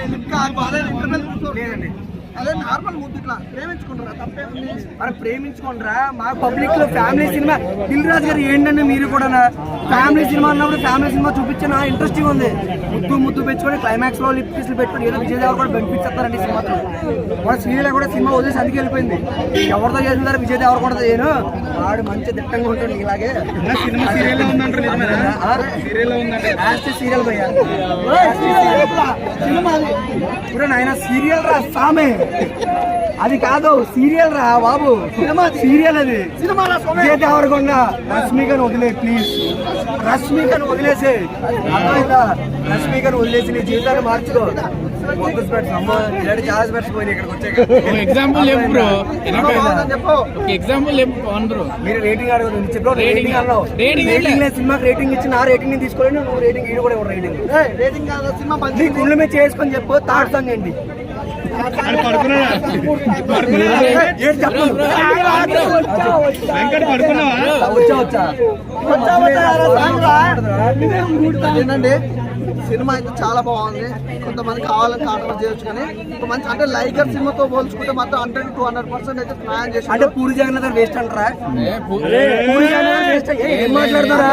నేను ఇంకా అదే ఇంటర్నల్ లేదండి. అదే నార్మల్ ముద్దు ఇట్లా ప్రేమించుకుంటారా? తప్పేముంది? మరి ప్రేమించుకోండిరా? మా పబ్లిక్లో ఫ్యామిలీ సినిమా. దిల్ రాజు గారు ఏంటంటే మీరు కూడా ఫ్యామిలీ సినిమా అన్నప్పుడు ఫ్యామిలీ సినిమా చూపించిన ఇంట్రెస్టింగ్ ఉంది. ముద్దు ముద్దు పెంచుకొని క్లైమాక్స్లో లిప్ కిస్లు పెట్టుకొని ఏదో విజయ్ దేవర్ కూడా బెనిఫిట్స్ ఈ సినిమాతో. మన సీరియల్ కూడా సినిమా వదిలేసి అందుకే వెళ్ళిపోయింది. ఎవరితో చేసిందారు విజయ్ దేవర్ కూడా చేయను వాడు మంచి దిట్టంగా ఉంటుంది ఇలాగే సినిమా సీరియల్? సీరియల్ సీరియల్ ఇప్పుడు నాయన సీరియల్ రా సామే. అది కాదు సీరియల్ రా బాబు. సినిమా సీరియల్ అది. విజయ్ దేవరకొండ రష్మికను వదిలే ప్లీజ్. రష్మికను వదిలేసే అర్థమైందా? రష్మికను వదిలేసి నీ జీవితాన్ని మార్చుకో. ఎగ్జాంపుల్ సినిమా ఎగ్జాంపుల్ మీరు రేటింగ్ అడగదు రేటింగ్ రేటింగ్ సినిమాకి రేటింగ్ ఇచ్చి నా రేటింగ్ని తీసుకోలేదు నువ్వు రేటింగ్ కూడా రేటింగ్ రేటింగ్ కాదు సినిమా మంచి గుండె మీద చేసుకొని చెప్పు ఏంటి? చెప్పు వెంకట్ పడుకున్నావా? వచ్చా వచ్చా. ఏంటంటే సినిమా అయితే చాలా బాగుంది. కొంతమంది కావాలని కాంట్రవర్ట్ చేయొచ్చు కానీ కొంతమంది అంటే లైగర్ సినిమాతో పోల్చుకుంటే మాత్రం హండ్రెడ్ టూ హండ్రెడ్ పర్సెంట్ అయితే అంటే చేసి పూరి జగన్నాథ్ వేస్ట్ అంటారా? ఏ, మాట్లాడతారా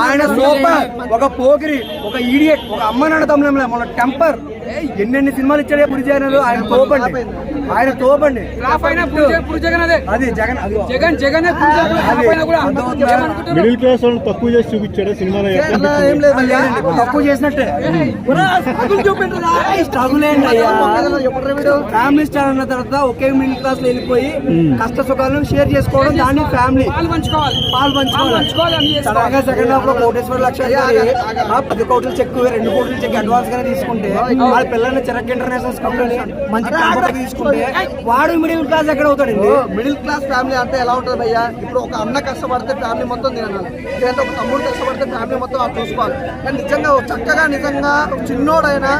ఆయన సూపర్ ఒక పోకిరి ఒక ఈడియట్ ఒక అమ్మ నాన్న తమ్ముళ్ళ మన టెంపర్ ఎన్నెన్ని సినిమాలు ఇచ్చాడే పూరి జగన్నాథ్ ఆయన తోపండి. ఆయన తోపండి. అది. జగన్ అది జగన్ జగన్? మిడిల్ క్లాస్ తక్కువ చేసి చూపించాడు సినిమాలో లేదండి, తక్కువ చేసినట్టే. స్ట్రగుల్ ఫ్యామిలీ స్టార్ అన్న తర్వాత ఒకే మిడిల్ క్లాస్లో వెళ్ళిపోయి కష్ట సుఖాలను షేర్ చేసుకోవడం దాన్ని ఫ్యామిలీ. పాలు పంచుకోవాలి. సడన్గా సెకండ్ హాఫ్లో కోటేశ్వర లక్ష పది కోట్ల చెక్ రెండు కోట్ల చెక్ అడ్వాన్స్ గానే తీసుకుంటే వాళ్ళ పిల్లల్ని చిరక్ ఇంటర్నేషనల్ స్కూల్ మంచి తీసుకుంటే వాడు మిడిల్ క్లాస్ ఎక్కడ అవుతాడండి మిడిల్ క్లాస్ ఫ్యామిలీ అంటే ఎలా ఉంటుంది భయ్యా? ఇప్పుడు ఒక అన్న కష్టపడితే ఫ్యామిలీ మొత్తం తినాలి లేదంటే ఒక తమ్ముడు కష్టపడితే ఫ్యామిలీ మొత్తం చూసుకోవాలి. కానీ నిజంగా చక్కగా నిజంగా చిన్నోడైనా